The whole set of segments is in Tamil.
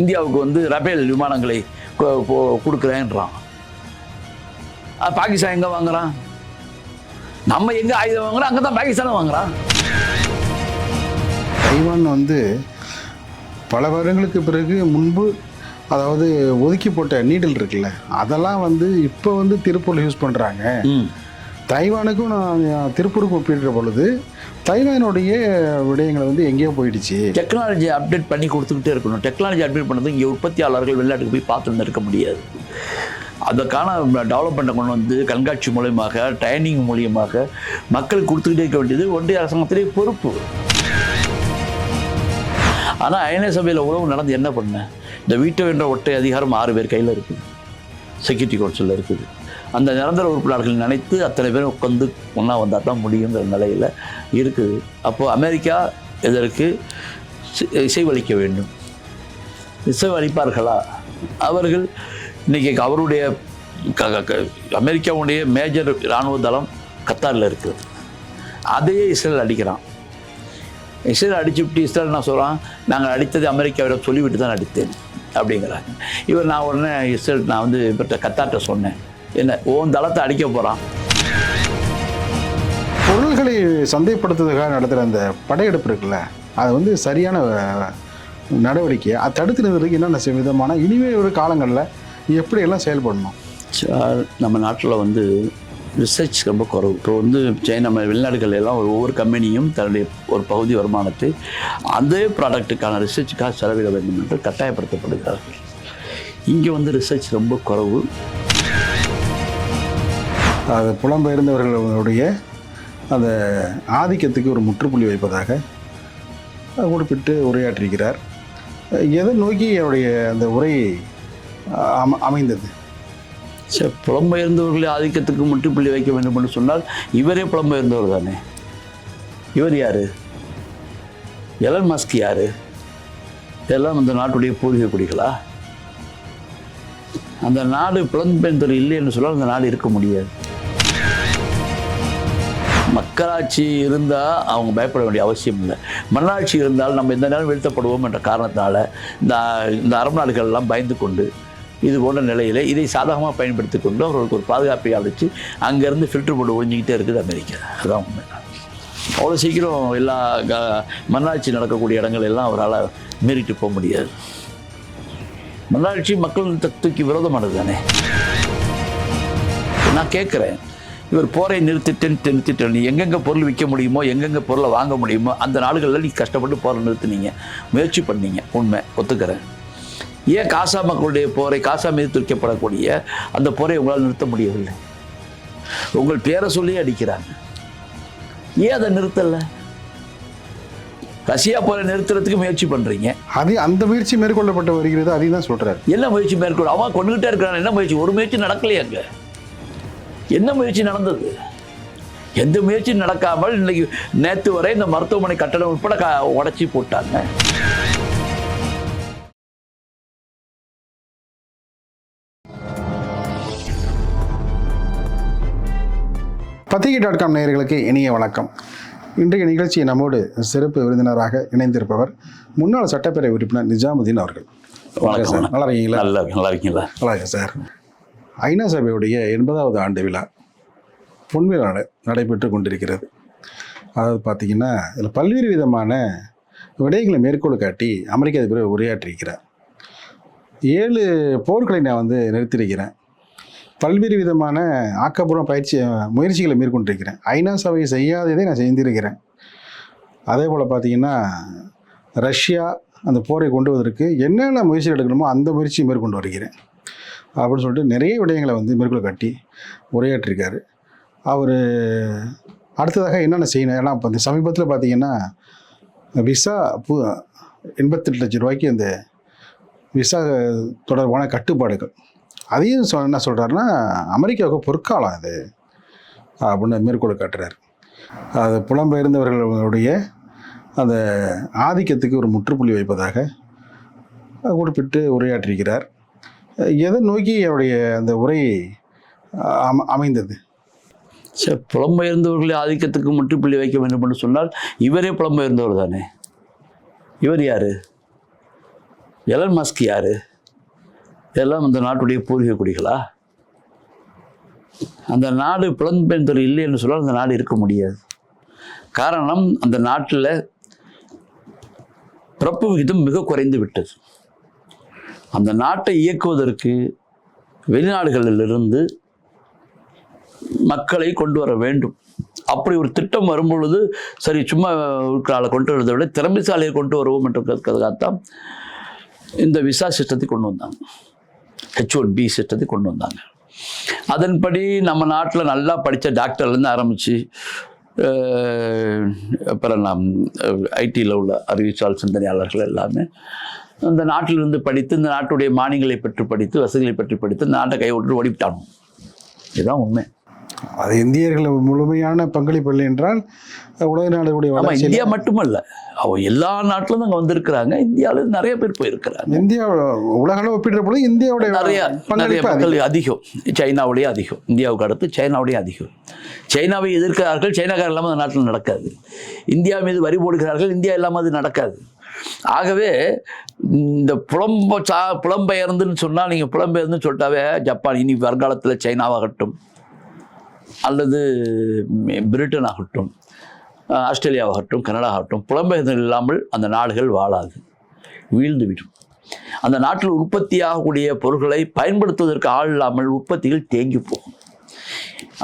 இந்தியாவுக்கு வந்து ரபேல் விமானங்களை கொடுக்குறேன்றான். பாகிஸ்தான் எங்கே வாங்குறான்? நம்ம எங்கே ஆயுதம் வாங்குறோம்? அங்கே தான் பாகிஸ்தானும் வாங்குறான். தைவான் வந்து பல வருடங்களுக்கு பிறகு முன்பு அதாவது ஒதுக்கி போட்ட நீடில் இருக்குல்ல அதெல்லாம் வந்து இப்போ வந்து திருப்பூரில் யூஸ் பண்ணுறாங்க தைவானுக்கும் நான் திருப்பூருக்கும் ஒப்பிடுற பொழுது தைவானுடைய விடயங்கள் வந்து எங்கேயோ போயிடுச்சு. டெக்னாலஜி அப்டேட் பண்ணி கொடுத்துக்கிட்டே இருக்கணும். டெக்னாலஜி அப்டேட் பண்ணது இங்கே உற்பத்தியாளர்கள் வெளிநாட்டுக்கு போய் பார்த்துட்டு இருக்க முடியாது. அதற்கான டெவலப்மெண்ட்டை கொண்டு வந்து கண்காட்சி மூலியமாக ட்ரைனிங் மூலியமாக மக்களுக்கு கொடுத்துக்கிட்டே இருக்க வேண்டியது ஒன்றிய அரசாங்கத்திலே பொறுப்பு. ஆனால் ஐநா சபையில் உறவு நடந்து என்ன பண்ண? இந்த வீட்டோ என்ற ஒற்றை அதிகாரம் ஆறு பேர் கையில் இருக்குது. செக்யூரிட்டி கவுன்சிலில் இருக்குது. அந்த நிரந்தர உறுப்பினர்கள் நினைத்து அத்தனை பேரும் உட்காந்து ஒன்றா வந்தால் தான் முடியுங்கிற நிலையில் இருக்குது. அப்போது அமெரிக்கா இதற்கு இசை- இசைவளிக்க வேண்டும். இசைவளிப்பார்களா அவர்கள் இன்றைக்கி அவருடைய க- க- அமெரிக்காவுடைய மேஜர் இராணுவ தளம் கத்தாரில் இருக்குது. அதையே இஸ்ரேல் அடிக்கிறான். இஸ்ரேல் அடிச்சுவிட்டு இஸ்ரேல் என்ன சொல்கிறான் நாங்கள் அடித்தது அமெரிக்காவிடம் சொல்லிவிட்டு தான் அடித்தேன். அப்படிங்கிறாங்க. இவர் நான் உடனே இஸ்ரேல் நான் வந்து இவர்கிட்ட கத்தார்ட்ட சொன்னேன். என்ன ஓன் தளத்தை அடிக்க போகிறான் பொருள்களை சந்தைப்படுத்துவதற்காக நடத்துகிற அந்த படையெடுப்பு இருக்குல்ல அது வந்து சரியான நடவடிக்கை. அதை தடுத்து நிறுத்துறதுக்கு என்னென்ன விதமான இனிமேல் ஒரு காலங்களில் எப்படியெல்லாம் செயல்படணும்? நம்ம நாட்டில் வந்து ரிசர்ச் ரொம்ப குறைவு. இப்போ வந்து சைனா நம்ம வெளிநாடுகள் எல்லாம் ஒவ்வொரு கம்பெனியும் தன்னுடைய ஒரு பகுதி வருமானத்தை அதே ப்ராடக்ட்டுக்கான ரிசர்ச்சுக்காக செலவிட வேண்டும் என்று கட்டாயப்படுத்தப்படுகிறார்கள். இங்கே வந்து ரிசர்ச் ரொம்ப குறைவு. அது புலம்பெயர்ந்தவர்களுடைய அந்த ஆதிக்கத்துக்கு ஒரு முற்றுப்புள்ளி வைப்பதாக குறிப்பிட்டு உரையாற்றியிருக்கிறார். எதை நோக்கி அவருடைய அந்த உரை அம அமைந்தது? சரி புலம்பெயர்ந்தவர்களை ஆதிக்கத்துக்கு முற்றுப்புள்ளி வைக்க வேண்டும் என்று சொன்னால் இவரே புலம்பெயர்ந்தவர் தானே? இவர் யார்? எலன் மஸ்க் யார்? இதெல்லாம் அந்த நாட்டுடைய பூர்வீக குடிகளா? அந்த நாடு புலம்பெயர்ந்தவர் இல்லை என்று சொன்னால் அந்த நாடு இருக்க முடியாது. மக்களாட்சி இருந்தால் அவங்க பயப்பட வேண்டிய அவசியம் இல்லை. மண்ணாட்சி இருந்தால் நம்ம எந்த நேரம் வீழ்த்தப்படுவோம் என்ற காரணத்தினால இந்த இந்த அரபு எல்லாம் பயந்து கொண்டு இது போன்ற நிலையில் இதை சாதகமாக பயன்படுத்தி கொண்டு அவர்களுக்கு ஒரு பாதுகாப்பை அழைச்சி அங்கேருந்து ஃபில்டர் போட்டு ஒழிஞ்சிக்கிட்டே இருக்குது அமெரிக்கா. அதான் உண்மை. அவ்வளோ சீக்கிரம் எல்லா க மண்ணாட்சி நடக்கக்கூடிய இடங்கள் எல்லாம் அவரால் மீறிட்டு போக முடியாது. மண்ணாட்சி மக்கள் தூக்கி விரோதமானது தானே? நான் கேட்குறேன். இவர் போரை நிறுத்திட்டேன் நிறுத்திட்டேன் நீ எங்கெங்கே பொருள் விற்க முடியுமோ எங்கெங்கே பொருளை வாங்க முடியுமோ அந்த நாடுகளில் நீ கஷ்டப்பட்டு போரை நிறுத்துனீங்க. முயற்சி பண்ணீங்க. உண்மை. ஒத்துக்கிறேன். ஏன் காசா மக்களுடைய போரை காசா மீது துரிக்கப்படக்கூடிய அந்த போரை உங்களால் நிறுத்த முடியவில்லை? உங்கள் பேரை சொல்லி அடிக்கிறாங்க. ஏன் அதை நிறுத்தலை? ரஷ்யா போரை நிறுத்துறதுக்கு முயற்சி பண்ணுறீங்க அது அந்த முயற்சி மேற்கொள்ளப்பட்டு வருகிறது அதையும் தான் சொல்கிறார் என்ன முயற்சி மேற்கொள்ள அவன் கொண்டுகிட்டே இருக்கிறான் என்ன முயற்சி? ஒரு முயற்சி நடக்கலையே அங்க. என்ன முயற்சி நடந்தது? எந்த முயற்சியும் நடக்காமல் இன்னைக்கு நேத்து வரை இந்த மருத்துவமனை கட்டடம் உட்பட க உடச்சி போட்டாங்க. பத்திரிகை டாட் காம் நேயர்களுக்கு இனிய வணக்கம். இன்றைய நிகழ்ச்சி நம்மோடு சிறப்பு விருந்தினராக இணைந்திருப்பவர் முன்னாள் சட்டப்பேரவை உறுப்பினர் நிஜாமுதீன் அவர்கள். வணக்கம், சார். நல்லா இருக்கீங்களா? நல்லா இருக்கு நல்லா இருக்கீங்களா? நல்லா இருக்கேன் சார். ஐநா சபையுடைய எண்பதாவது ஆண்டு விழா பொன்விழா நடைபெற்று கொண்டிருக்கிறது. அதாவது பார்த்திங்கன்னா இதில் பல்வேறு விதமான விடயங்களை மேற்கோள் காட்டி அமெரிக்க அதிபர் உரையாற்றியிருக்கிறார். ஏழு போர்களை நான் வந்து நிறுத்தியிருக்கிறேன். பல்வேறு விதமான ஆக்கப்பூர்வ பயிற்சி முயற்சிகளை மேற்கொண்டிருக்கிறேன். ஐநா சபை செய்யாததை நான் செய்திருக்கிறேன். அதே போல் பார்த்தீங்கன்னா ரஷ்யா அந்த போரை கொண்டு வருவதற்கு என்னென்ன முயற்சி எடுக்கணுமோ அந்த முயற்சியை மேற்கொண்டு வருகிறேன். அப்படின்னு சொல்லிட்டு நிறைய விடயங்களை வந்து மேற்கோள் காட்டி உரையாற்றிருக்காரு. அவர் அடுத்ததாக என்னென்ன செய்யணும்? ஏன்னா இப்போ இந்த சமீபத்தில் பார்த்தீங்கன்னா விசா பு எண்பத்தெட்டு லட்சம் ரூபாய்க்கு அந்த விசா தொடர்பான கட்டுப்பாடுகள். அதையும் சொ என்ன சொல்கிறாருன்னா அமெரிக்காவுக்கு பொற்காலம் அது அப்படின்னு மேற்கோள் காட்டுறாரு. அது புலம்பெயர்ந்தவர்களுடைய அந்த ஆதிக்கத்துக்கு ஒரு முற்றுப்புள்ளி வைப்பதாக குறிப்பிட்டு உரையாற்றியிருக்கிறார் எதை நோக்கி அவருடைய அந்த உரை அம அமைந்தது? சரி புலம்பெயர்ந்தவர்களை ஆதிக்கத்துக்கு முற்றுப்புள்ளி வைக்க வேண்டும் என்று சொன்னால் இவரே புலம்பெயர்ந்தவர் தானே? இவர் யார்? எலன் மஸ்க் யார்? இதெல்லாம் அந்த நாட்டுடைய பூர்வீக குடிகளா? அந்த நாடு புலம்பெயர்ந்துறை இல்லை என்று சொன்னால் அந்த நாடு இருக்க முடியாது. காரணம் அந்த நாட்டில் பிறப்பு விகிதம் மிக குறைந்து விட்டது. அந்த நாட்டை இயக்குவதற்கு வெளிநாடுகளிலிருந்து மக்களை கொண்டு வர வேண்டும். அப்படி ஒரு திட்டம் வரும்பொழுது சரி சும்மா இருக்கிற ஆளை கொண்டு வரதை விட திறமைசாலையை கொண்டு வருவோம் என்றதுக்காகத்தான் இந்த விசா சிஸ்டத்தை கொண்டு வந்தாங்க. ஹெச் ஒன் பி சிஸ்டத்தை கொண்டு வந்தாங்க. அதன்படி நம்ம நாட்டில் நல்லா படித்த டாக்டர்லேருந்து ஆரம்பித்து அப்புறம் நாம் ஐடியில் உள்ள அறிவிச்சால் சிந்தனையாளர்கள் எல்லாமே இந்த நாட்டிலிருந்து படித்து இந்த நாட்டுடைய மானியங்களை பெற்று படித்து வசதிகளை பற்றி படித்து இந்த நாட்டை கைவிட்டு ஓடிவிட்டாங்க இதுதான் உண்மை. அது இந்தியர்கள் முழுமையான பங்களிப்பு இல்லை என்றால் உலக நாடுகளுடைய இந்தியா மட்டுமல்ல. அவ எல்லா நாட்டிலும் அங்கே வந்திருக்கிறாங்க. இந்தியாவில் நிறைய பேர் போயிருக்கிறாங்க. இந்தியா உலக அளவு ஒப்பிடுற பொழுது இந்தியாவுடைய நிறைய நிறைய. மக்கள் அதிகம். சைனாவுடைய அதிகம். இந்தியாவுக்கு அடுத்து சைனாவுடைய அதிகம். சைனாவை எதிர்க்கிறார்கள் சைனாக்காரர் இல்லாமல் அந்த நாட்டில் நடக்காது. இந்தியா மீது வரி போடுகிறார்கள் இந்தியா இல்லாமல் அது நடக்காது. ஆகவே இந்த புலம்ப சா புலம்பெயர்ந்துன்னு சொன்னால் நீங்கள் புலம்பெயர்ந்துன்னு சொல்லிட்டாவே ஜப்பான் இனி வருங்காலத்தில் சைனாவாகட்டும் அல்லது பிரிட்டன் ஆகட்டும் ஆஸ்திரேலியாவாகட்டும் கனடா ஆகட்டும் புலம்பெயர்ந்து இல்லாமல் அந்த நாடுகள் வாழாது வீழ்ந்துவிடும். அந்த நாட்டில் உற்பத்தியாகக்கூடிய பொருட்களை பயன்படுத்துவதற்கு ஆள் இல்லாமல் உற்பத்திகள் தேங்கி போகும்.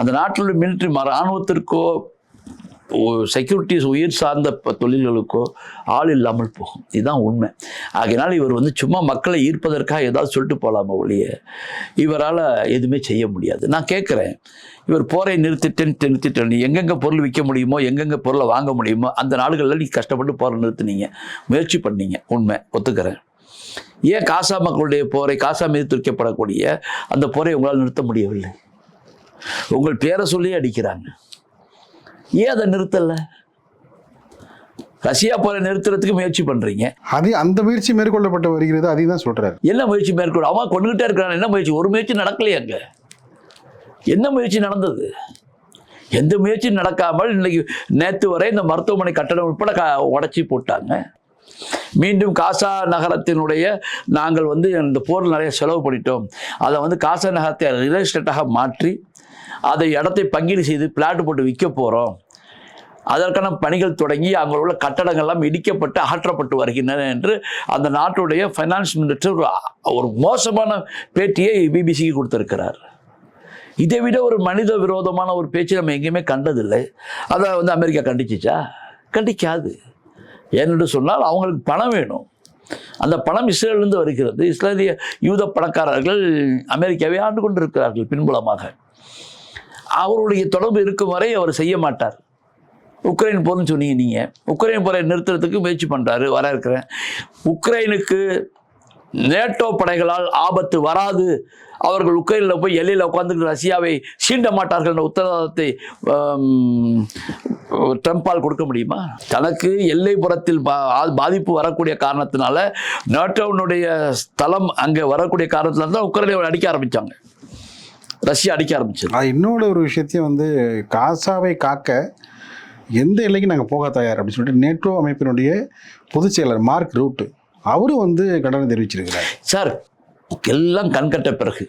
அந்த நாட்டில் மிலிட்ரி ராணுவத்திற்கோ செக்யூரிட்டிஸ் உயிர் சார்ந்த தொழில்களுக்கோ ஆள் இல்லாமல் போகும். இதுதான் உண்மை. ஆகையினால் இவர் வந்து சும்மா மக்களை ஈர்ப்பதற்காக ஏதாவது சொல்லிட்டு போகலாமா ஒழிய இவரால் எதுவுமே செய்ய முடியாது. நான் கேட்குறேன் இவர் போரை நிறுத்திட்டேன் நிறுத்திட்டேன். எங்கெங்கே பொருள் விற்க முடியுமோ எங்கெங்கே பொருளை வாங்க முடியுமோ அந்த நாடுகளில் நீ கஷ்டப்பட்டு போரை நிறுத்துனீங்க. முயற்சி பண்ணீங்க. உண்மை. ஒத்துக்கிறேன். ஏன் காசா மக்களுடைய போரை காசா மீது துரிக்கப்படக்கூடிய அந்த போரை உங்களால் நிறுத்த முடியவில்லை? உங்கள் பேரை சொல்லி அடிக்கிறாங்க. ஏன் அதை நிறுத்தல? ரஷ்யா போரை நிறுத்துறதுக்கு முயற்சி பண்றீங்க. அது அந்த முயற்சி மேற்கொள்ளப்பட்டு வருகிறது அதையும் தான் சொல்றாரு. என்ன முயற்சி மேற்கொள்ள அவன் கொண்டுகிட்டே இருக்கிறான் என்ன முயற்சி? ஒரு முயற்சி நடக்கலையே அங்க. என்ன முயற்சி நடந்தது? எந்த முயற்சியும் நடக்காமல் இன்னைக்கு நேற்று வரை இந்த மருத்துவமனை கட்டடம் உட்பட க உடச்சி போட்டாங்க. மீண்டும் காசா நகரத்தினுடைய நாங்கள் வந்து இந்த போரில் நிறைய செலவு பண்ணிட்டோம். அதை வந்து காசா நகரத்தை ரியல் எஸ்டேட்டாக மாற்றி அதை இடத்தை பங்கீடு செய்து பிளாட் போட்டு விற்க போகிறோம் அதற்கான பணிகள் தொடங்கி அங்கே உள்ள கட்டடங்கள்லாம் இடிக்கப்பட்டு அகற்றப்பட்டு வருகின்றன என்று அந்த நாட்டுடைய ஃபைனான்ஸ் மினிஸ்டர் ஒரு ஒரு மோசமான பேட்டியை பிபிசிக்கு கொடுத்துருக்கிறார். இதை விட ஒரு மனித விரோதமான ஒரு பேச்சு நம்ம எங்கேயுமே கண்டதில்லை. அதை வந்து அமெரிக்கா கண்டிச்சிச்சா? கண்டிக்காது. ஏனென்று சொன்னால் அவங்களுக்கு பணம் வேணும். அந்த பணம் இஸ்ரேலிருந்து வருகிறது. இஸ்ரேலிய யூத பணக்காரர்கள் அமெரிக்காவை ஆண்டு கொண்டிருக்கிறார்கள் பின்புலமாக. அவருடைய தொடர்பு இருக்கும் வரை அவர் செய்ய மாட்டார். உக்ரைன் போர்னு சொன்னீங்க நீங்கள் உக்ரைன் போரை நிறுத்துறதுக்கு முயற்சி பண்ணுறாரு வர இருக்கிறேன் உக்ரைனுக்கு நேட்டோ படைகளால் ஆபத்து வராது. அவர்கள் உக்ரைனில் போய் எல்லையில் உட்காந்துட்டு ரஷ்யாவை சீண்ட மாட்டார்கள் என்ற உத்தரவாதத்தை ட்ரம்ப்பால் கொடுக்க முடியுமா? தனக்கு எல்லைப்புறத்தில் பா ஆ- பாதிப்பு வரக்கூடிய காரணத்தினால நேட்டோனுடைய ஸ்தலம் அங்கே வரக்கூடிய காரணத்தினால தான் உக்ரைனை அடிக்க ஆரம்பித்தாங்க ரஷ்யா அடிக்க ஆரம்பிச்சது. அது இன்னொரு ஒரு விஷயத்தையும் வந்து காசாவை காக்க எந்த எல்லைக்கு நாங்கள் போக தயார் அப்படின்னு சொல்லிட்டு நேட்டோ அமைப்பினுடைய பொதுச் செயலர் மார்க் ரூட் அவரும் வந்து கண்டனம் தெரிவிச்சிருக்கிறார். சார் எல்லாம் கண்கட்ட பிறகு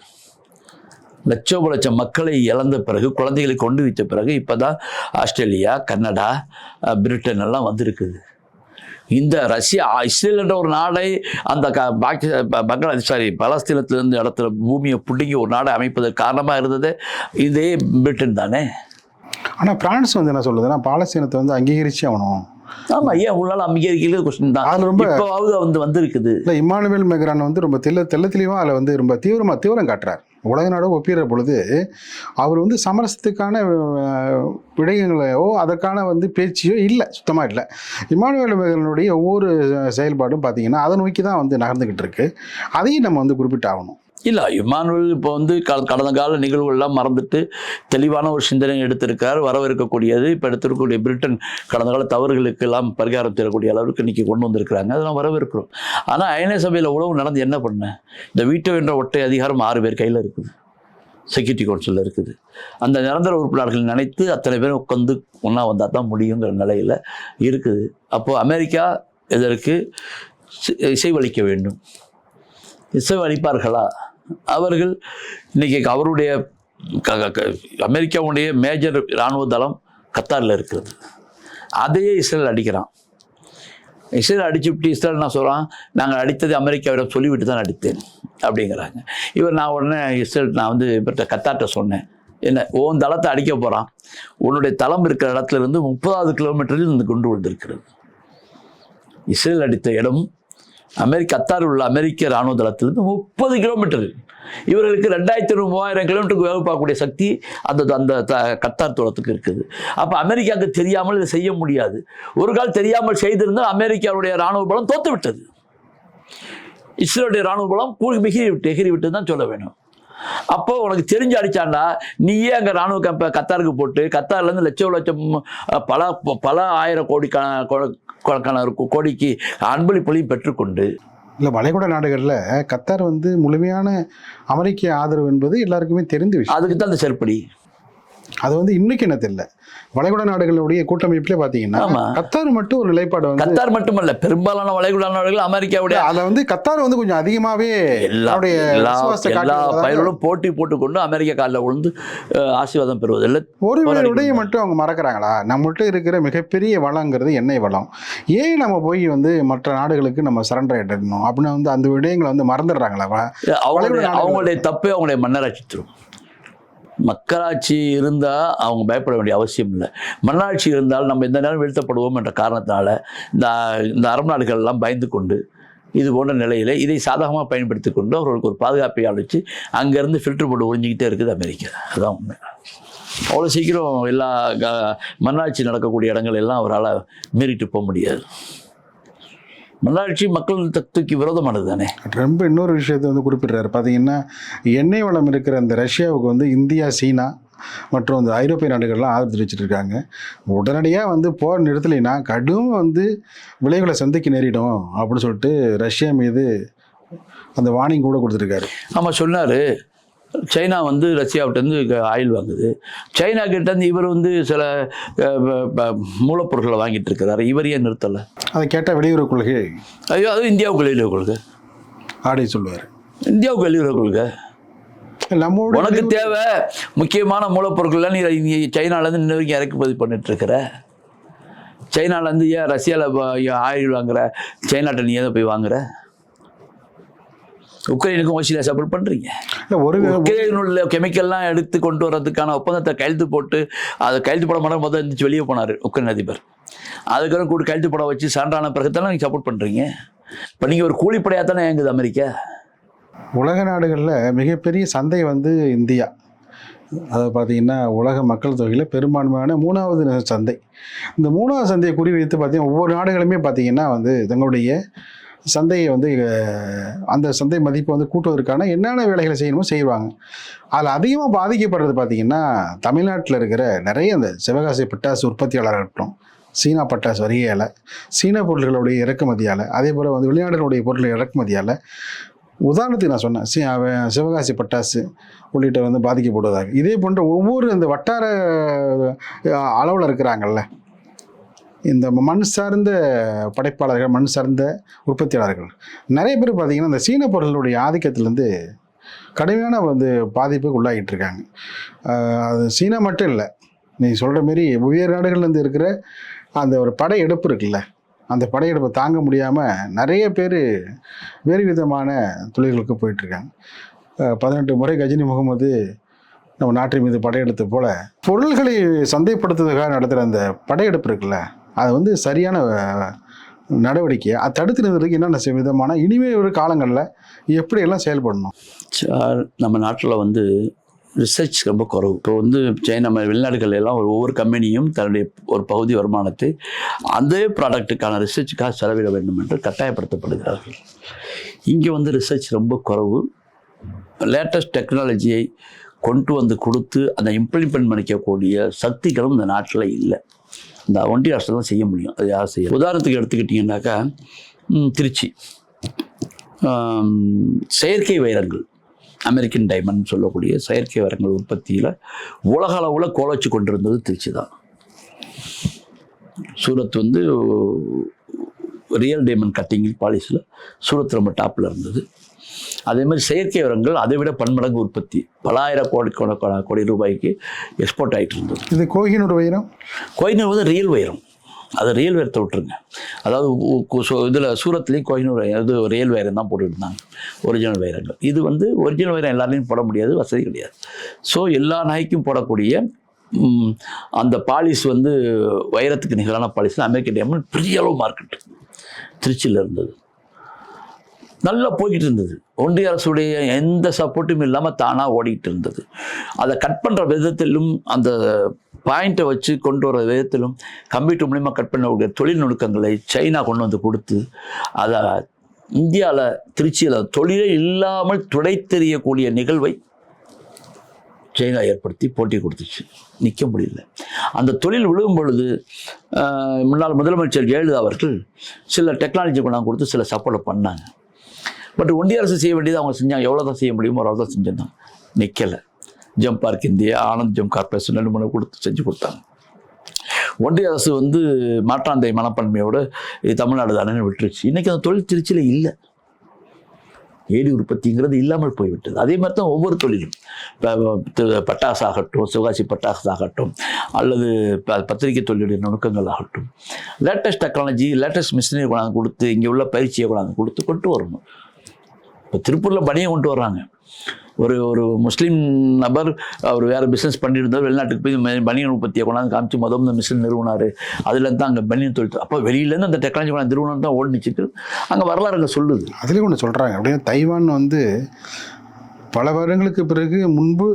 லட்சோப லட்சம் மக்களை இழந்த பிறகு குழந்தைகளை கொண்டு வைத்த பிறகு இப்போ தான் ஆஸ்திரேலியா கனடா பிரிட்டன் எல்லாம் வந்திருக்குது. இந்த ரஷ்யா இஸ்ரேல் என்ற ஒரு நாடை அந்த பாக்கி பங்களாதேஷ் சாரி பலஸ்தீனத்திலிருந்து இடத்துல பூமியை பிடுங்கி ஒரு நாடை அமைப்பதற்கு காரணமாக இருந்தது. இதே பிரிட்டன் தானே? ஆனால் பிரான்ஸ் வந்து என்ன சொல்லுதுன்னா பாலஸ்தீனத்தை வந்து அங்கீகரிச்சு ஆகணும். ஆமாம் ஏன் உங்களால் அங்கீகரிக்கிறது கொஸ்டின் தான். அதுல ரொம்ப இப்போவாவது வந்து வந்திருக்குது. இல்லை இமானுவேல் மெக்ரான் வந்து ரொம்ப தெல்ல தெள்ள தெளிவாக அதில் வந்து ரொம்ப தீவிரமாக தீவிரம் காட்டுறார். உலக நாடோ ஒப்பிடுற பொழுது அவர் வந்து சமரசத்துக்கான விடயங்களையோ அதற்கான வந்து பேச்சியோ இல்லை சுத்தமாக இல்லை. இமானுவேல் மெக்ரானுடைய ஒவ்வொரு செயல்பாடும் பார்த்தீங்கன்னா அதை நோக்கி தான் வந்து நகர்ந்துக்கிட்டு இருக்கு. அதையும் நம்ம வந்து குறிப்பிட்டாகணும். இல்லை இமானுவல் இப்போ வந்து கடந்த கால நிகழ்வுகள்லாம் மறந்துட்டு தெளிவான ஒரு சிந்தனை எடுத்திருக்கார். வரவிருக்கக்கூடியது இப்போ எடுத்திருக்கக்கூடிய பிரிட்டன் கடந்த கால தவறுகளுக்கு எல்லாம் பரிகாரம் தரக்கூடிய அளவுக்கு இன்னைக்கு கொண்டு வந்திருக்கிறாங்க. அதெல்லாம் வரவேற்கிறோம். ஆனால் ஐநா சபையில் உழவு நடந்து என்ன பண்ண? இந்த வீட்டோ என்ற ஒற்றை அதிகாரம் ஆறு பேர் கையில் இருக்குது. செக்யூரிட்டி கவுன்சிலில் இருக்குது. அந்த நிரந்தர உறுப்பினர்கள் நினைத்து அத்தனை பேரும் உட்காந்து ஒன்றா வந்தால் தான் முடியுங்கிற நிலையில் இருக்குது. அப்போது அமெரிக்கா இதற்கு சி- இசைவளிக்க வேண்டும். இசைவளிப்பார்களா? அவர்கள் இன்றைக்கி அவருடைய க- க- அமெரிக்காவுடைய மேஜர் இராணுவ தளம் கத்தாரில் இருக்கிறது. அதையே இஸ்ரேல் அடிக்கிறான். இஸ்ரேல் அடிச்சுவிட்டு இஸ்ரேல் என்ன சொல்கிறான் நாங்கள் அடித்தது அமெரிக்காவிடம் சொல்லிவிட்டு தான் அடித்தேன். அப்படிங்கிறாங்க. இவர் நான் உடனே இஸ்ரேல் நான் வந்து இவர்கிட்ட கத்தார்ட்ட சொன்னேன். என்ன உன் தளத்தை அடிக்க போகிறான் உன்னுடைய தளம் இருக்கிற இடத்துல இருந்து முப்பதாவது கிலோமீட்டரில் இந்த குண்டு விழுந்திருக்கிறது இஸ்ரேல் அடித்த இடம் அமெரிக்க கத்தார் உள்ள அமெரிக்க இராணுவ தளத்திலிருந்து முப்பது கிலோமீட்டர் இவர்களுக்கு ரெண்டாயிரத்தி இருபது மூவாயிரம் கிலோமீட்டருக்கு வேலை பார்க்கக்கூடிய சக்தி அந்த அந்த த- கத்தார் தூரத்துக்கு இருக்குது. அப்போ அமெரிக்காவுக்கு தெரியாமல் இதை செய்ய முடியாது. ஒரு கால் தெரியாமல் செய்திருந்தால் அமெரிக்காவுடைய இராணுவ பலம் தோத்து விட்டது இஸ்ரேலுடைய இராணுவ பலம் கூலி மிகிரி விட்டு எகிரி விட்டு தான் சொல்ல வேணும். அப்போ உனக்கு தெரிஞ்சு அடிச்சாண்டா நீயே அங்கே ராணுவ கேம்ப கத்தாருக்கு போட்டு கத்தார்லேருந்து லட்சம் லட்சம் பல பல ஆயிரம் கோடிக்கான கோ- கணக்கான ஒரு கோடிக்கு அன்பளிப்பொழியும் பெற்றுக்கொண்டு. இல்லை வளைகுடா நாடுகளில் கத்தார் வந்து முழுமையான அமெரிக்க ஆதரவு என்பது எல்லாருக்குமே தெரிந்த விஷயம். அதுக்கு தான் அந்த செருப்படி. அது வந்து இன்னைக்கு என்ன தெரியல. வளைகுடா நாடுகளுடைய கூட்டமைப்பிலே பார்த்தீங்கன்னா ஆமா. கத்தார் மட்டும் ஒரு நிலைப்பாடு வந்து கத்தார் மட்டுமல்ல பெரும்பாலான வளைகுடா நாடுகள் அமெரிக்காவுடைய அதை வந்து கத்தார் வந்து கொஞ்சம் அதிகமாவே எல்லா பயிர்களும் போட்டி போட்டுக்கொண்டு அமெரிக்கா காலில் விழுந்து ஆசீர்வாதம் பெறுவதில்லை. ஒரு விடையை மட்டும் அவங்க மறக்கறாங்களா? நம்மகிட்ட இருக்கிற மிகப்பெரிய வளங்கிறது எண்ணெய் வளம். ஏன் நம்ம போய் வந்து மற்ற நாடுகளுக்கு நம்ம சரண்டர் ஆகிடணும் அப்படின்னு வந்து அந்த விடயங்களை வந்து மறந்துடுறாங்களா? அவங்களுடைய. அவங்களுடைய தப்பே அவங்களுடைய மன்னராட்சி தரும். மக்களாட்சி இருந்தால் அவங்க பயப்பட வேண்டிய அவசியம் இல்லை. மண்ணாட்சி இருந்தால் நம்ம எந்த நேரம் வீழ்த்தப்படுவோம் என்ற காரணத்தினால இந்த இந்த அரபு எல்லாம் பயந்து கொண்டு இது போன்ற நிலையில் இதை சாதகமாக பயன்படுத்தி கொண்டு அவர்களுக்கு ஒரு பாதுகாப்பை அழைச்சி அங்கேருந்து ஃபில்டர் போட்டு ஒழிஞ்சிக்கிட்டே இருக்குது அமெரிக்கா. அதுதான் உண்மை. அவ்வளோ சீக்கிரம் எல்லா க- மண்ணாட்சி நடக்கக்கூடிய இடங்கள் எல்லாம் அவரால் மீறிட்டு போக முடியாது. மண்ணாட்சி மக்கள் தத்துக்கு விரோதமானது தானே ரொம்ப இன்னொரு விஷயத்தை வந்து குறிப்பிடுறாரு. பார்த்தீங்கன்னா எண்ணெய் வளம் இருக்கிற அந்த ரஷ்யாவுக்கு வந்து இந்தியா சீனா மற்றும் அந்த ஐரோப்பிய நாடுகள்லாம் ஆதரவு தெரிவிச்சிட்டு இருக்காங்க. உடனடியாக வந்து போர் நிறுத்தலைன்னா கடும் வந்து விளைவுகளை சந்திக்க நேரிடும் அப்படின்னு சொல்லிட்டு ரஷ்யா மீது அந்த வார்னிங் கூட கொடுத்துருக்காரு. ஆமாம் சொன்னார். சைனா வந்து ரஷ்யாவிட்டேருந்து ஆயில் வாங்குது. சைனா கிட்டேருந்து இவர் வந்து சில மூலப்பொருட்களை வாங்கிட்டு இருக்கிறாரு. இவர் ஏன் நிறுத்தலை? அதை கேட்டால் வெளியுறவு கொள்கை. ஐயோ அதுவும் இந்தியாவுக்கு வெளியுறவு கொள்கை. ஆடி சொல்லுவார். இந்தியாவுக்கு வெளியுறவு கொள்கை. உனக்கு தேவை முக்கியமான மூலப்பொருட்கள்லாம் நீ சைனாலேருந்து இன்ன வரைக்கும் இறக்குமதி பண்ணிட்டு இருக்கிற சைனாலேருந்து ஏன் ரஷ்யாவில் ஆயில் வாங்குற? சைனாட்ட நீ எதை போய் வாங்குற? உக்ரைனுக்கும் ரஷ்யா சப்போர்ட் பண்ணுறீங்க ஒரு உக்ரைனுள்ள கெமிக்கல்லாம் எடுத்து கொண்டு வர்றதுக்கான ஒப்பந்தத்தை கையெழுத்து போட்டு அதை கையெழுத்து போட மாட்டோம் முதல் இருந்துச்சு வெளியே போனார் உக்ரைன் அதிபர். அதுக்கப்புறம் கூட கையெழுத்து போட வச்சு சான்றான பிறகு தானே நீங்கள் சப்போர்ட் பண்ணுறீங்க இப்போ நீங்கள் ஒரு கூலிப்படையாக தானே இயங்குது அமெரிக்கா? உலக நாடுகளில் மிகப்பெரிய சந்தை வந்து இந்தியா. அதை பார்த்தீங்கன்னா உலக மக்கள் தொகையில் பெரும்பான்மையான மூணாவது சந்தை. இந்த மூணாவது சந்தையை குறிவைத்து பார்த்தீங்கன்னா ஒவ்வொரு நாடுகளுமே பார்த்தீங்கன்னா வந்து தங்களுடைய சந்தையை வந்து அந்த சந்தை மதிப்பை வந்து கூட்டுவதற்கான என்னென்ன வேலைகளை செய்யணுமோ செய்வாங்க. அதில் அதிகமாக பாதிக்கப்படுறது பார்த்தீங்கன்னா தமிழ்நாட்டில் இருக்கிற நிறைய அந்த சிவகாசி பட்டாசு உற்பத்தியாளராக இருக்கட்டும் சீனா பட்டாசு வரிகையால் சீன பொருட்களுடைய இறக்குமதியால் அதே போல் வந்து வெளிநாடுகளுடைய பொருட்கள் இறக்குமதியால் உதாரணத்துக்கு நான் சொன்னேன் சி சிவகாசி பட்டாசு உள்ளிட்ட வந்து பாதிக்கப்படுவதாக. இதே போன்ற ஒவ்வொரு இந்த வட்டார அளவில் இருக்கிறாங்கல்ல இந்த மண் சார்ந்த படைப்பாளர்கள் மண் சார்ந்த உற்பத்தியாளர்கள். நிறைய பேர் பார்த்திங்கன்னா இந்த சீன பொருளுடைய ஆதிக்கத்திலேருந்து கடுமையான வந்து பாதிப்புக்கு உள்ளாகிட்டு இருக்காங்க. அது சீனா மட்டும் இல்லை. நீ சொல்கிற மாரி உயர் நாடுகள்லேருந்து இருக்கிற அந்த ஒரு படையெடுப்பு இருக்குல்ல அந்த படையெடுப்பை தாங்க முடியாமல் நிறைய பேர் வேறு விதமான தொழில்களுக்கு போயிட்டுருக்காங்க பதினெட்டு முறை கஜினி முகமது நம்ம நாட்டின் மீது படையெடுத்த போல் பொருள்களை சந்தைப்படுத்துவதற்காக நடத்துகிற அந்த படையெடுப்பு இருக்குல்ல அது வந்து சரியான நடவடிக்கையை? நடவடிக்கை அதை தடுத்து நிறுத்துறதுக்கு என்னென்ன விதமான இனிமே ஒரு காலங்களில் எப்படியெல்லாம் செயல்படணும்? சார் நம்ம நாட்டில் வந்து ரிசர்ச் ரொம்ப குறவு. இப்போ வந்து சைனா நம்ம வெளிநாடுகள் எல்லாம் ஒரு ஒவ்வொரு கம்பெனியும் தன்னுடைய ஒரு பகுதி வருமானத்தை அதே ப்ராடக்ட்டுக்கான ரிசர்ச்சுக்காக செலவிட வேண்டும் என்று கட்டாயப்படுத்தப்படுகிறார்கள். இங்கே வந்து ரிசர்ச் ரொம்ப குறவு. லேட்டஸ்ட் டெக்னாலஜியை கொண்டு வந்து கொடுத்து அதை இம்ப்ளிமெண்ட் பண்ணிக்கக்கூடிய சக்திகளும் இந்த நாட்டில் இல்லை. இந்த ஒன்றிய அரசு தான் செய்ய முடியும். அது யார் செய்ய உதாரணத்துக்கு எடுத்துக்கிட்டிங்கன்னாக்கா திருச்சி. செயற்கை வைரங்கள். அமெரிக்கன் டைமண்ட் சொல்லக்கூடிய செயற்கை வைரங்கள் உற்பத்தியில் உலக அளவில் கோலச்சு கொண்டிருந்தது திருச்சி தான். சூரத் வந்து ரியல் டைமண்ட் கட்டிங் பாலிஸில் சூரத் ரொம்ப டாப்பில் இருந்தது. அதே மாதிரி செயற்கை உரங்கள் அதை விட பன்மடங்கு உற்பத்தி. பலாயிரம் கோடி கோடி கோடி ரூபாய்க்கு எக்ஸ்போர்ட் ஆகிட்டு இருந்தது. இது கோஹினூர் வைரம் கோயினூர் வந்து ரியல் வைரம் அது ரியல் வைரத்தை விட்டுருங்க. அதாவது இதில் சூரத்லேயும் கோயினூர் இது ரியல் வைரம் தான் போட்டுட்டு இருந்தாங்க ஒரிஜினல் வைரங்கள் இது வந்து ஒரிஜினல் வைரம் எல்லாரையும் போட முடியாது வசதி கிடையாது. ஸோ எல்லா நாய்க்கும் போடக்கூடிய அந்த பாலிஸ் வந்து வைரத்துக்கு நிகரான பாலிஸ் அமெரிக்க டைமண்ட் பெரிய அளவு மார்க்கெட் திருச்சியில் இருந்தது. நல்லா போய்கிட்டு இருந்தது ஒன்றிய அரசுடைய எந்த சப்போர்ட்டும் இல்லாமல் தானாக ஓடிக்கிட்டு இருந்தது அதை கட் பண்ணுற விதத்திலும் அந்த பாயிண்ட்டை வச்சு கொண்டு வர விதத்திலும் கம்ப்யூட்டர் மூலிமா கட் பண்ணக்கூடிய தொழில் நுணுக்கங்களை சைனா கொண்டு வந்து கொடுத்து அதை இந்தியாவில் திருச்சியில் தொழிலே இல்லாமல் துடை தெரியக்கூடிய நிகழ்வை சைனா ஏற்படுத்தி போட்டி கொடுத்துச்சு. நிற்க முடியல. அந்த தொழில் விழுகும் பொழுது முன்னாள் முதலமைச்சர் ஜெயலலிதா அவர்கள் சில டெக்னாலஜி கொண்டாந்து கொடுத்து சில சப்போர்ட் பண்ணாங்க. பட் ஒன்றிய அரசு செய்ய வேண்டியது அவங்க செஞ்சாங்க. எவ்வளோ தான் செய்ய முடியுமோ அவ்வளோ தான் செஞ்சிருந்தாங்க நிற்கலை gem park India Anand gem corporation ரெண்டு மூணு கொடுத்து செஞ்சு கொடுத்தாங்க. ஒன்றிய அரசு வந்து மாற்றாந்தை மனப்பான்மையோடு இது தமிழ்நாடு தானே விட்டுருச்சு. இன்றைக்கி அந்த தொழில் திருச்சியில் இல்லை. ஏடி உற்பத்திங்கிறது இல்லாமல் போய்விட்டது. அதே மாதிரி தான் ஒவ்வொரு தொழிலும். இப்போ பட்டாசு ஆகட்டும் சிவகாசி பட்டாசு ஆகட்டும் அல்லது ப- பத்திரிகை தொழிலுடைய நுணுக்கங்கள் ஆகட்டும். லேட்டஸ்ட் டெக்னாலஜி லேட்டஸ்ட் மிஷினரி கொண்டாந்து கொடுத்து இங்கே உள்ள பயிற்சியை கொண்டாந்து கொடுத்து கொண்டு வரணும். இப்போ திருப்பூரில் பனியை கொண்டு வர்றாங்க. ஒரு ஒரு முஸ்லீம் நபர் அவர் வேறு பிஸ்னஸ் பண்ணிட்டு இருந்தார் வெளிநாட்டுக்கு போய் பனியன் உற்பத்தியை கொண்டாந்து காமிச்சு மொதல் இந்த மிஷின் நிறுவனார். அதுலேருந்து தான் அங்கே பனியன் தொழில் அப்போ வெளியிலேருந்து அந்த டெக்னாலஜி கொண்டாந்து நிறுவனம் தான் ஓடிச்சிட்டு அங்கே வரலாறுங்க சொல்லுது. அதுலேயும் ஒன்று சொல்கிறாங்க அப்படியே தைவான் வந்து பல வருடங்களுக்கு பிறகு முன்பு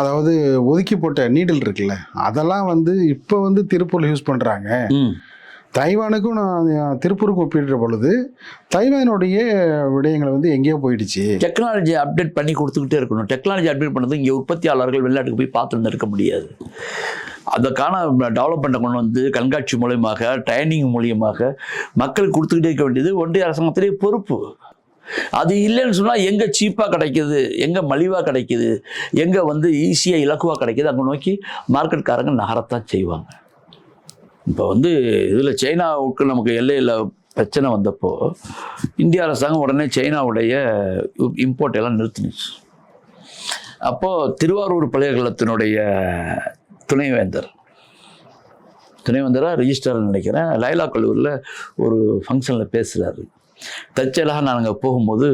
அதாவது ஒதுக்கி போட்ட நீடில் இருக்குல்ல அதெல்லாம் வந்து இப்போ வந்து திருப்பூரில் யூஸ் பண்ணுறாங்க தைவானுக்கும் நான் திருப்பூருக்கும் ஒப்பிடுற பொழுது தைவானுடைய விடயங்களை வந்து எங்கேயோ போயிடுச்சு. டெக்னாலஜி அப்டேட் பண்ணி கொடுத்துக்கிட்டே இருக்கணும். டெக்னாலஜி அப்டேட் பண்ணது இங்கே உற்பத்தியாளர்கள் வெளிநாட்டுக்கு போய் பார்த்துட்டு இருக்க முடியாது. அதற்கான டெவலப்மெண்ட்டை கொண்டு வந்து கண்காட்சி மூலியமாக ட்ரைனிங் மூலியமாக மக்கள் கொடுத்துக்கிட்டே இருக்க வேண்டியது ஒன்றிய அரசாங்கத்திலே பொறுப்பு. அது இல்லைன்னு சொன்னால் எங்கே சீப்பாக கிடைக்கிது? எங்கே மலிவாக கிடைக்கிது? எங்கே வந்து ஈஸியாக இலக்குவாக கிடைக்கிது? அங்கே நோக்கி மார்க்கெட்காரங்க நகரத்தான் செய்வாங்க. இப்போ வந்து இதில் சைனாவுக்கு நமக்கு எல்லையில் பிரச்சனை வந்தப்போ இந்திய அரசாங்கம் உடனே சைனாவுடைய இம்போர்ட் எல்லாம் நிறுத்தினுச்சு. அப்போது திருவாரூர் பல்கலைக்கழகத்தினுடைய துணைவேந்தர் துணைவேந்தராக ரிஜிஸ்டர்னு நினைக்கிறேன். லைலா கல்லூரியில் ஒரு ஃபங்க்ஷனில் பேசுகிறாரு தற்செயலாக நான் அங்கே போகும்போது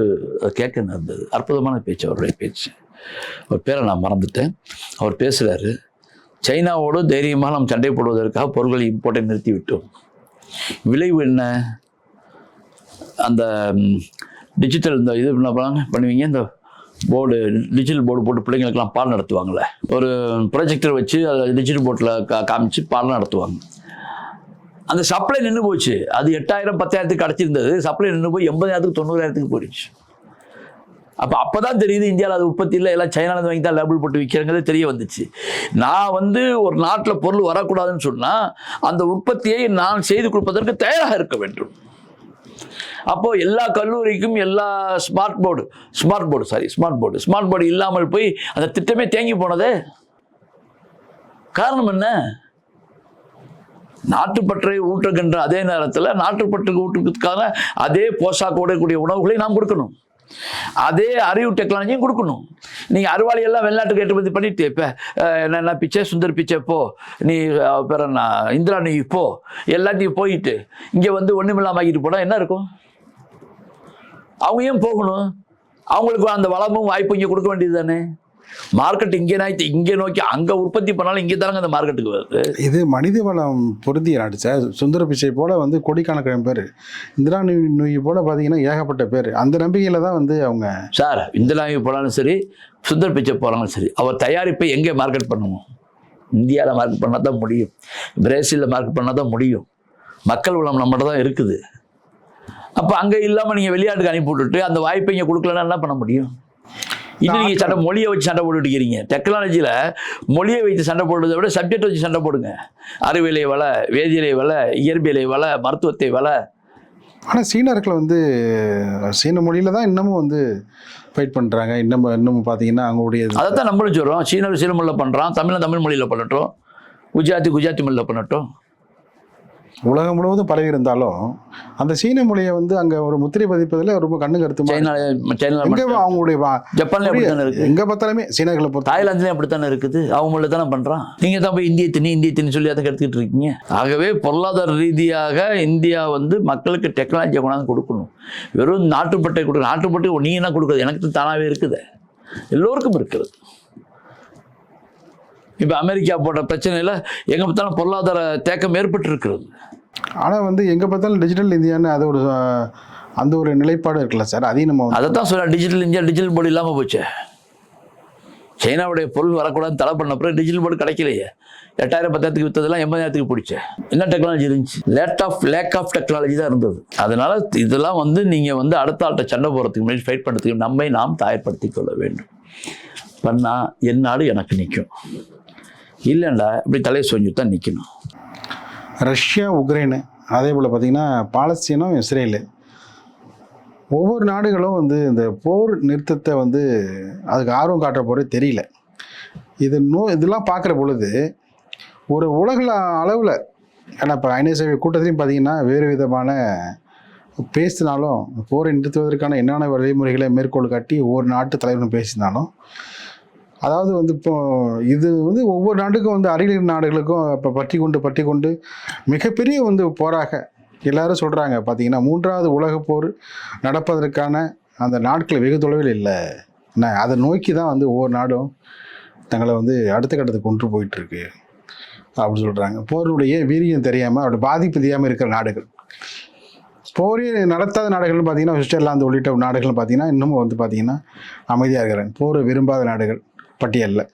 கேட்க நடந்தது அற்புதமான பேச்சு அவருடைய பேச்சு. அவர் பேரை நான் மறந்துட்டேன். அவர் பேசுகிறாரு சைனாவோடு தைரியமாக நாம் சண்டை போடுவதற்காக பொருட்களை இம்போர்ட்டை நிறுத்திவிட்டோம். விளைவு என்ன? அந்த டிஜிட்டல் இந்த இது என்ன பண்ணாங்க பண்ணுவீங்க? இந்த போர்டு டிஜிட்டல் போர்டு போட்டு பிள்ளைங்களுக்கெல்லாம் பாடம் நடத்துவாங்கள்ல. ஒரு ப்ரொஜெக்டர் வச்சு அதை டிஜிட்டல் போர்ட்டில் கா காமிச்சு பாடம் நடத்துவாங்க. அந்த சப்ளை நின்று போச்சு. அது எட்டாயிரம் பத்தாயிரத்துக்கு கிடச்சிருந்தது சப்ளை நின்று போய் எண்பதாயிரத்துக்கு தொண்ணூறாயிரத்துக்கு போயிடுச்சு. அப்போ அப்போ தான் தெரியுது இந்தியாவில் அது உற்பத்தி இல்லை. எல்லாம் சைனாலேருந்து வாங்கி தான் லேபிள் போட்டு விற்கிறங்கிறது தெரிய வந்துச்சு. நான் வந்து ஒரு நாட்டில் பொருள் வரக்கூடாதுன்னு சொன்னால் அந்த உற்பத்தியை நான் செய்து கொடுப்பதற்கு தயாராக இருக்க வேண்டும். அப்போ எல்லா கல்லூரிக்கும் எல்லா smart board smart board sorry smart board smart board இல்லாமல் போய் அந்த திட்டமே தேங்கி போனதே? காரணம் என்ன? நாட்டுப்பற்றை ஊற்றுகின்ற அதே நேரத்தில் நாட்டுப்பற்றுக்கு ஊற்றுக்கான அதே போஷாக்கோட கூடிய உணவுகளை நாம் கொடுக்கணும். அதே அறிவு டெக்னாலஜியும் கொடுக்கணும். நீங்கள் அறுவாளி எல்லாம் வெளிநாட்டுக்கு ஏற்றுமதி பண்ணிட்டு இப்போ என்ன பிச்சை சுந்தர் பிச்சை போ நீ அஹ், பிற இந்திரா நீ போ எல்லாத்தையும் போயிட்டு இங்கே வந்து ஒன்றுமில்லாம ஆகிட்டு போனால் என்ன இருக்கும்? அவங்க ஏன் போகணும்? அவங்களுக்கு அந்த வளமும் வாய்ப்பும் இங்கே கொடுக்க வேண்டியது தானே? மார்க்கெட் இங்கே நாய்த்து இங்கே நோக்கி அங்கே உற்பத்தி பண்ணாலும் இங்கே தானங்க அந்த மார்க்கெட்டுக்கு வருது. இது மனித வளம் பொருந்திய நாடு சார். சுந்தர பிச்சை போல வந்து கோடிக்கணக்கான பேர். இந்திரா நூய் நூய் போல பார்த்தீங்கன்னா ஏகப்பட்ட பேர். அந்த நம்பிக்கையில் தான் வந்து அவங்க சார் இந்திராவி போனாலும் சரி சுந்தர் பிச்சை போனாலும் சரி அவர் தயாரிப்பை எங்கே மார்க்கெட் பண்ணுவோம்? இந்தியாவில் மார்க்கெட் பண்ணால் தான் முடியும். பிரேசிலில் மார்க்கெட் பண்ணால் தான் முடியும். மக்கள் வளம் நம்மகிட்ட தான் இருக்குது. அப்போ அங்கே இல்லாமல் நீங்கள் வெளிநாட்டுக்கு அனுப்பி விட்டுட்டு அந்த வாய்ப்பை இங்கே கொடுக்கலன்னா என்ன பண்ண முடியும்? இன்னும் நீங்கள் சண்டை மொழியை வச்சு சண்டை போட்டுட்டு இருக்கிறீங்க டெக்னாலஜியில் மொழியை வைத்து சண்டை போடுறதை விட சப்ஜெக்ட் வச்சு சண்டை போடுங்க. அறிவியலை வள வேதியியலை வள இயற்பியலை வள மருத்துவத்தை வள. ஆனால் சீனர்கள் வந்து சீன மொழியில் தான் இன்னமும் வந்து ஃபைட் பண்ணுறாங்க இன்னும் இன்னமும் பார்த்தீங்கன்னா அவங்களுடைய அதைத்தான் நம்மளும் சொல்கிறோம் சீனர் சீன மொழியில் பண்ணுறான் தமிழன் தமிழ் மொழியில் பண்ணட்டும். குஜராத்தி குஜராத்தி மொழியில் பண்ணட்டும். உலகம் முழுவதும் பரவி இருந்தாலும் அந்த சீன மொழியை வந்து அங்கே ஒரு முத்திரை பதிப்பதில் ரொம்ப கண்ணு மட்டும். அவங்களுடைய ஜப்பான்ல எங்க பார்த்தாலுமே சீனர்களை பொறுத்த தாய்லாந்துலேயும் அப்படித்தானே இருக்குது? அவங்கள தானே பண்ணுறான் நீங்கள் தான் போய் இந்திய திணி இந்திய திணி சொல்லி அதை எடுத்துக்கிட்டு இருக்கீங்க. ஆகவே பொருளாதார ரீதியாக இந்தியா வந்து மக்களுக்கு டெக்னாலஜியை கொண்டாந்து கொடுக்கணும். வெறும் நாட்டுப்பட்டை கொடு நாட்டுப்பட்டை நீ என்ன கொடுக்குறது? எனக்கு தானாகவே இருக்குது. எல்லோருக்கும் இருக்கிறது. இப்போ அமெரிக்கா போட்ட பிரச்சனையில் எங்கே பார்த்தாலும் பொருளாதார தேக்கம் ஏற்பட்டு இருக்கிறது ஆனால் வந்து எங்கே பார்த்தாலும் டிஜிட்டல் இந்தியான்னு அது ஒரு அந்த ஒரு நிலைப்பாடு இருக்குல்ல சார்? அதையும் நம்ம அதை தான் சொல்ல டிஜிட்டல் இந்தியா டிஜிட்டல் போர்டு இல்லாமல் போச்சே. சைனாவுடைய பொருள் வரக்கூடாதுன்னு தடை பண்ண அப்புறம் டிஜிட்டல் போர்டு கிடைக்கலையே. எட்டாயிரம் பத்தாயிரத்துக்கு விற்றதெல்லாம் எண்பதாயிரத்துக்கு பிடிச்ச என்ன டெக்னாலஜி இருந்துச்சு? Late of lack of technology தான் இருந்தது. அதனால இதெல்லாம் வந்து நீங்கள் வந்து அடுத்த ஆள்கிட்ட சண்டை போகிறதுக்கு முன்னாடி ஃபைட் பண்ணுறதுக்கு நம்மை நாம் தயார்படுத்திக் கொள்ள வேண்டும். பண்ணால் என் நாடு எனக்கு நிற்கும். இல்லைண்டா இப்படி தலையை சொஞ்சு தான் நிற்கணும் ரஷ்யா உக்ரைனு அதே போல் பார்த்தீங்கன்னா பாலஸ்தீனம் இஸ்ரேலு. ஒவ்வொரு நாடுகளும் வந்து இந்த போர் நிறுத்தத்தை வந்து அதுக்கு ஆர்வம் காட்டுற போதே தெரியல. இது நோ இதெல்லாம் பார்க்குற பொழுது ஒரு உலக அளவில் ஏன்னா இப்போ ஐநா சேவை கூட்டத்திலையும் பார்த்தீங்கன்னா வேறு விதமான பேசினாலும் போரை நிறுத்துவதற்கான என்னென்ன வழிமுறைகளை மேற்கோள் காட்டி ஒவ்வொரு நாட்டு தலைவரும் பேசினாலும் அதாவது வந்து இப்போ இது வந்து ஒவ்வொரு நாட்டுக்கும் வந்து அருகில் நாடுகளுக்கும் இப்போ பற்றி கொண்டு பற்றி கொண்டு மிகப்பெரிய வந்து போராக எல்லாரும் சொல்கிறாங்க பார்த்தீங்கன்னா மூன்றாவது உலகப் போர் நடப்பதற்கான அந்த நாட்கள் வெகு தொலைவில் இல்லை. என்ன அதை நோக்கி தான் வந்து ஒவ்வொரு நாடும் தங்களை வந்து அடுத்த கட்டத்துக்கு கொண்டு போயிட்டுருக்கு. அப்படின்னு சொல்கிறாங்க போருடைய வீரியம் தெரியாமல் அவருடைய பாதிப்பு தெரியாமல் இருக்கிற நாடுகள். போரே நடத்தாத நாடுகள்னு பார்த்தீங்கன்னா சுவிட்சர்லாந்து உள்ளிட்ட நாடுகள்னு பார்த்தீங்கன்னா இன்னமும் வந்து பார்த்தீங்கன்னா அமைதியாக இருக்கிறாங்க. போரை விரும்பாத நாடுகள். பட்டியலில்.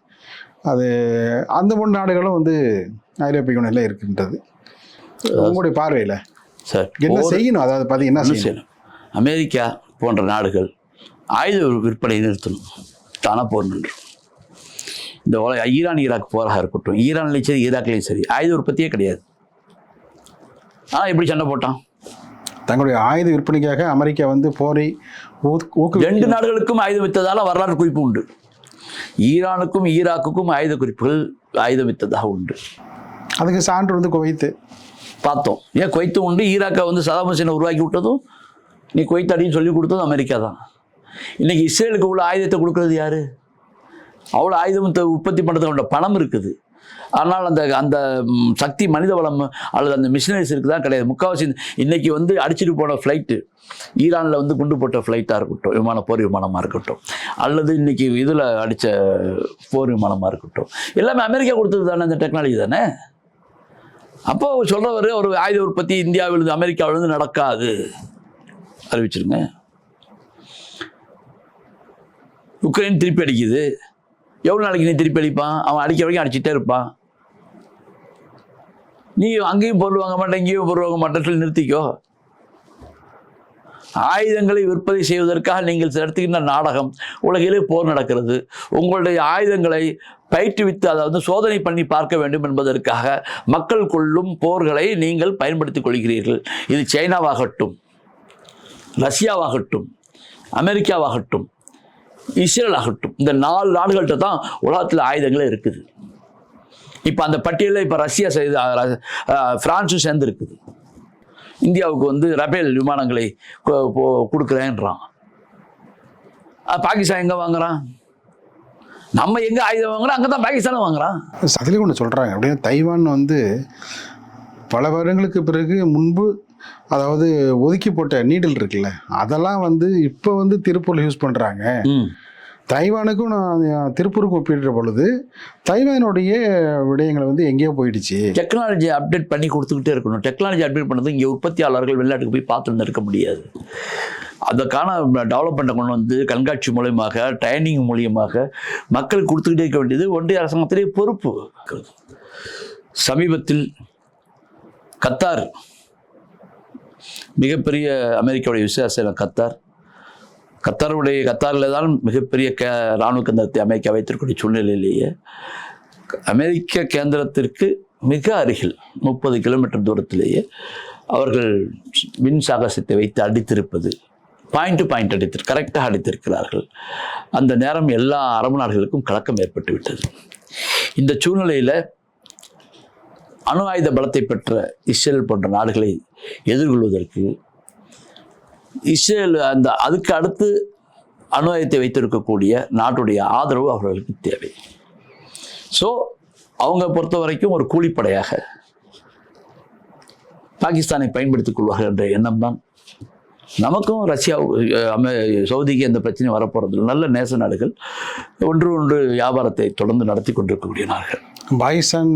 அது அந்த மூணு நாடுகளும் வந்து ஐரோப்பிய யூனியனில் இருக்கின்றது. உங்களுடைய பார்வையில் சார் என்ன செய்யணும்? அதாவது பார்த்தீங்கன்னா என்ன செய்யணும்? அமெரிக்கா போன்ற நாடுகள் ஆயுத விற்பனை நிறுத்தணும். தானாக போர் நின்றும் இந்த உலக ஈரான் ஈராக் போராக இருக்கட்டும். ஈரான்லேயும் சரி ஈராக்லேயும் சரி ஆயுத உற்பத்தியே கிடையாது. ஆனால் எப்படி சண்டை போட்டான்? தங்களுடைய ஆயுத விற்பனைக்காக அமெரிக்கா வந்து போரை ஊக்- ஊக்குவி ரெண்டு நாடுகளுக்கும் ஆயுதம் வித்ததால வரலாறு குறிப்பு உண்டு. ஈரானுக்கும் ஈராக்குக்கும் ஆயுத குறிப்புகள் ஆயுதம் வித்ததாக உண்டு. அதுக்கு சான்று வந்து குவைத்து. பார்த்தோம். ஏன் குவைத்து உண்டு? ஈராக்கை வந்து சதாம் ஹுசேனை உருவாக்கி விட்டதும் நீ குவைத் அடின்னு சொல்லி கொடுத்ததும் அமெரிக்கா தான். இன்னைக்கு இஸ்ரேலுக்கு உள்ள ஆயுதத்தை கொடுக்கறது யாரு? அவ்வளோ ஆயுதம் உற்பத்தி பண்ணுறதுக்கு பணம் இருக்குது. ஆனால் அந்த அந்த சக்தி மனித வளம் அல்லது அந்த மிஷினரிஸ் இருக்குதான் கிடையாது. முக்கால்வாசி இன்றைக்கி இன்னைக்கு வந்து அடிச்சிட்டு போன ஃப்ளைட்டு ஈரானில் வந்து குண்டு போட்ட ஃப்ளைட்டாக இருக்கட்டும் விமான போர் விமானமாக இருக்கட்டும் அல்லது இன்னைக்கு இதில் அடித்த போர் விமானமாக இருக்கட்டும். எல்லாமே அமெரிக்கா கொடுத்தது தானே அந்த டெக்னாலஜி தானே? அப்போ சொல்கிறவர் ஒரு ஆயுத உற்பத்தி இந்தியாவிலிருந்து அமெரிக்காவிலிருந்து நடக்காது. அறிவிச்சிருங்க. உக்ரைன் திருப்பி அடிக்குது. எவ்வளோ நாளைக்கு நீ திருப்பி அடிப்பான்? அவன் அடிக்க வரைக்கும் அடிச்சிட்டே இருப்பான். நீ அங்கேயும் பொருள் வாங்க மாட்டேன் இங்கேயும் பொருள் வாங்க மாட்டேன் சொல்லி நிறுத்திக்கோ. ஆயுதங்களை விற்பனை செய்வதற்காக நீங்கள் நடத்துகின்ற நாடகம் உலகிலே போர் நடக்கிறது. உங்களுடைய ஆயுதங்களை பயிற்றுவித்து அதாவது சோதனை பண்ணி பார்க்க வேண்டும் என்பதற்காக மக்கள் கொள்ளும் போர்களை நீங்கள் பயன்படுத்திக் கொள்கிறீர்கள். இது சைனாவாகட்டும் ரஷ்யாவாகட்டும் அமெரிக்காவாகட்டும் இஸ்ரேல் ஆகட்டும் இந்த நாலு நாடுகள்கிட்ட தான் உலகத்தில் ஆயுதங்களே இருக்குது. இப்போ அந்த பட்டியலில் இப்போ ரஷ்யா செய்து ஃப்ரான்ஸும் சேர்ந்து இருக்குது இந்தியாவுக்கு வந்து ரபேல் விமானங்களை கொடுக்குறேன்றான். பாகிஸ்தான் எங்கே வாங்குறான்? நம்ம எங்கே ஆயுதம் வாங்குறோம்? அங்கே தான் பாகிஸ்தானும் வாங்குறான். அதிலே ஒன்று சொல்கிறாங்க அப்படின்னா தைவான் வந்து பல வருடங்களுக்கு பிறகு முன்பு அதாவது ஒதுக்கி போட்ட நீடில் இருக்குல்ல அதெல்லாம் வந்து இப்போ வந்து திருப்பூரில் யூஸ் பண்ணுறாங்க தைவானுக்கும் நான் திருப்பூருக்கும் ஒப்பிடுற பொழுது தைவானுடைய விடயங்களை வந்து எங்கேயோ போயிடுச்சு. டெக்னாலஜி அப்டேட் பண்ணி கொடுத்துக்கிட்டே இருக்கணும். டெக்னாலஜி அப்டேட் பண்ணது இங்கே உற்பத்தியாளர்கள் வெளிநாட்டுக்கு போய் பார்த்துட்டு இருக்க முடியாது. அதற்கான டெவலப்மெண்ட்டை கொண்டு வந்து கண்காட்சி மூலியமாக ட்ரைனிங் மூலியமாக மக்கள் கொடுத்துக்கிட்டே இருக்க வேண்டியது ஒன்றிய அரசாங்கத்திலே பொறுப்பு. சமீபத்தில் கத்தார் மிகப்பெரிய அமெரிக்காவுடைய விசேஷம் கத்தார் கத்தாருடைய கத்தாரில் தான் மிகப்பெரிய கே இராணுவ கேந்திரத்தை அமெரிக்கா வைத்திருக்கக்கூடிய சூழ்நிலையிலேயே. அமெரிக்க கேந்திரத்திற்கு மிக அருகில் முப்பது கிலோமீட்டர் தூரத்திலேயே அவர்கள் மின் சாகசத்தை வைத்து அடித்திருப்பது பாயிண்ட் டு பாயிண்ட் அடித்து கரெக்டாக அடித்திருக்கிறார்கள். அந்த நேரம் எல்லா அரபு நாடுகளுக்கும் கலக்கம் ஏற்பட்டு விட்டது இந்த சூழ்நிலையில் அணு ஆயுத பலத்தை பெற்ற இஸ்ரேல் போன்ற நாடுகளை எதிர்கொள்வதற்கு இஸ்ரேல் அந்த அதுக்கு அடுத்து அணுவாயத்தை வைத்திருக்கக்கூடிய நாட்டுடைய ஆதரவு அவர்களுக்கு தேவை. ஸோ அவங்க பொறுத்த வரைக்கும் ஒரு கூலிப்படையாக பாகிஸ்தானை பயன்படுத்திக் கொள்வார்கள் என்ற எண்ணம் தான். நமக்கும் ரஷ்யா சவுதிக்கு எந்த பிரச்சனையும் வரப்போகிறது நல்ல நேச நாடுகள். ஒன்று ஒன்று வியாபாரத்தை தொடர்ந்து நடத்தி கொண்டிருக்கக்கூடிய நாடுகள். பாகிஸ்தான்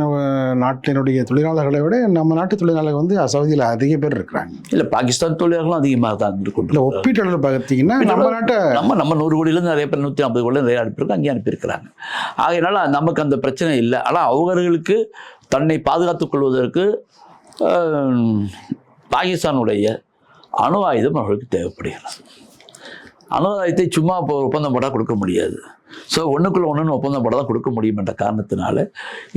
நாட்டினுடைய தொழிலாளர்களை விட நம்ம நாட்டு தொழிலாளர்கள் வந்து சவுதியில் அதிக பேர் இருக்கிறாங்க. இல்லை பாகிஸ்தான் தொழிலாளர்களும் அதிகமாக தான் கொண்டு இல்லை ஒப்பீட்டளவில் பார்த்தீங்கன்னா நம்ம நாட்டை நம்ம நம்ம நூறு கோடியிலேருந்து நிறைய பேர் நூற்றி ஐம்பது கோடி நிறைய அனுப்பியிருக்கோம் அங்கேயும் அனுப்பியிருக்கிறாங்க. ஆகையினால நமக்கு அந்த பிரச்சனை இல்லை. ஆனால் அவர்களுக்கு தன்னை பாதுகாத்துக் கொள்வதற்கு பாகிஸ்தானுடைய அணு ஆயுதம் அவர்களுக்கு தேவைப்படுகிறது. அணு ஆயுதத்தை சும்மா இப்போ ஒப்பந்தம் போட்டால் கொடுக்க முடியாது. ஸோ ஒன்றுக்குள்ள ஒன்றுன்னு ஒப்பந்தம் போட தான் கொடுக்க முடியும் என்ற காரணத்தினால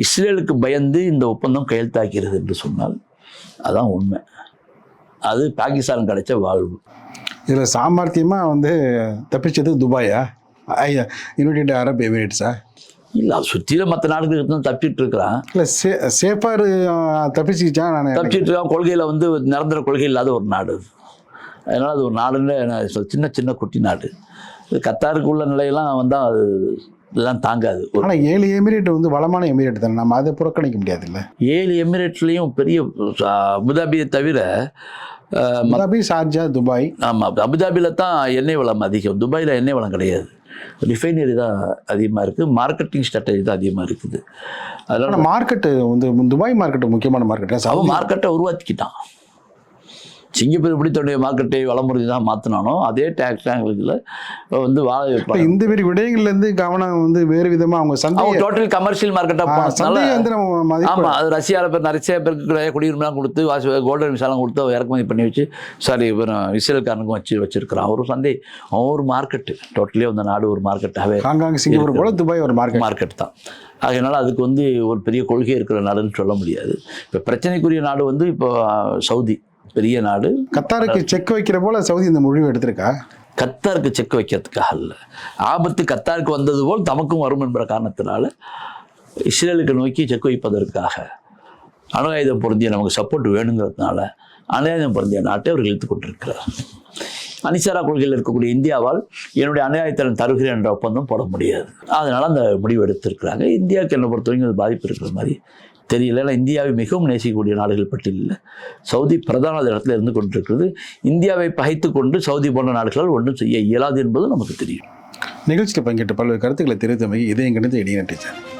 இஸ்ரேலுக்கு பயந்து இந்த ஒப்பந்தம் கையெழுத்தாக்கிறது என்று சொன்னால் அதான் உண்மை. அது பாகிஸ்தான் கிடைச்ச வாழ்வு. இதில் சாமர்த்தியமாக வந்து தப்பிச்சது துபாயா? ஐயா யுனைடெட் அரப் எமிரேட்ஸா? இல்லை அது சுற்றில மற்ற நாடுகள் இருந்து தப்பிட்டு இருக்கிறான். இல்லை சே சேஃபார் தப்பிச்சுச்சா நான் தப்பிச்சிட்டு இருக்கான். கொள்கையில் வந்து நிரந்தர கொள்கை இல்லாத ஒரு நாடு அது. அதனால் அது ஒரு நாடுன்னு சின்ன சின்ன குட்டி நாடு. கத்தாருக்கு உள்ள நிலையெல்லாம் வந்தால் அது இதெல்லாம் தாங்காது. ஆனால் ஏழு எமிரேட் வந்து வளமான எமிரேட் தானே? நம்ம அதை புறக்கணிக்க முடியாதுல்ல? ஏழு எமிரேட்லேயும் பெரிய அபுதாபியை தவிர அபுதாபி ஷார்ஜா துபாய். ஆமாம் அபுதாபியில் தான் எண்ணெய் வளம் அதிகம். துபாயில் எண்ணெய் வளம் கிடையாது. ரிஃபைனரி தான் அதிகமாக இருக்குது மார்க்கெட்டிங் ஸ்ட்ராட்டஜி தான் அதிகமாக இருக்குது. அதனால் மார்க்கெட்டு வந்து துபாய் மார்க்கெட்டு முக்கியமான மார்க்கெட்டு? அவன் மார்க்கெட்டை உருவாக்கிக்கிட்டான் சிங்கப்பூர் எப்படி தன்னுடைய மார்க்கெட்டை வளமுறை தான் மாற்றினானோ அதே டேக்ஸ் டேங்கில் வந்து வாழ இந்த மாதிரி விடயங்கள்லேருந்து கவனம் வந்து வேறு விதமாக அவங்க சந்தை அவங்க டோட்டல் கமர்ஷியல் மார்க்கெட்டாக போனதுனால ஆமாம் அது ரஷ்யாவில் பேர் நிறைய பேருக்கு குடியுரிமைலாம் கொடுத்து வாசி கோல்டன் விசாலாம் கொடுத்து அவன் இறக்குமதி பண்ணி வச்சு சாரி இஸ்ரேல்காரனுக்கும் வச்சு வச்சிருக்கிறான். ஒரு சந்தை அவன் ஒரு மார்க்கெட்டு டோட்டலே அந்த நாடு ஒரு மார்க்கெட்டாகவே ஹாங்காங் சிங்கப்பூர் போல துபாய் ஒரு மார்க்கெட் மார்க்கெட் தான் அதனால் அதுக்கு வந்து ஒரு பெரிய கொள்கை இருக்கிற நாடுன்னு சொல்ல முடியாது. இப்போ பிரச்சனைக்குரிய நாடு வந்து இப்போ சவுதி. பெரிய நாடு. கத்தாருக்கு செக் வைக்கிற போல சவுதி இந்த முடிவு எடுத்திருக்கா? கத்தாருக்கு செக் வைக்கிறதுக்காக இல்லை ஆபத்து கத்தாருக்கு வந்தது போல் தமக்கும் வரும் என்ற காரணத்தினால இஸ்ரேலுக்கு நோக்கி செக் வைப்பதற்காக அணு ஆயுதம் பொருந்திய நமக்கு சப்போர்ட் வேணுங்கிறதுனால அணு ஆயுதம் பொருந்திய நாட்டை அவர்கள் இழுத்து கொண்டிருக்கிறார். அணிசாரா கொள்கையில் இருக்கக்கூடிய இந்தியாவால் என்னுடைய அணு ஆயுதத்தை தருகிறேன் என்ற ஒப்பந்தம் போட முடியாது. அதனால் அந்த முடிவு எடுத்திருக்கிறாங்க. இந்தியாவுக்கு என்னை பொறுத்த வரைக்கும் அது பாதிப்பு இருக்கிற மாதிரி தெரியல. ஏன்னா இந்தியாவை மிகவும் நேசிக்கக்கூடிய நாடுகள் பட்டியலில் சவுதி பிரதான இடத்துல இருந்து கொண்டிருக்கிறது. இந்தியாவை பகைத்து கொண்டு சவுதி போன்ற நாடுகளால் ஒன்றும் செய்ய இயலாது என்பது நமக்கு தெரியும். நிகழ்ச்சியில் பங்கேற்ற பல்வேறு கருத்துக்களை தெரிவித்தமைக்கு இதையும் கணித்து இடையே நட்டிச்சார்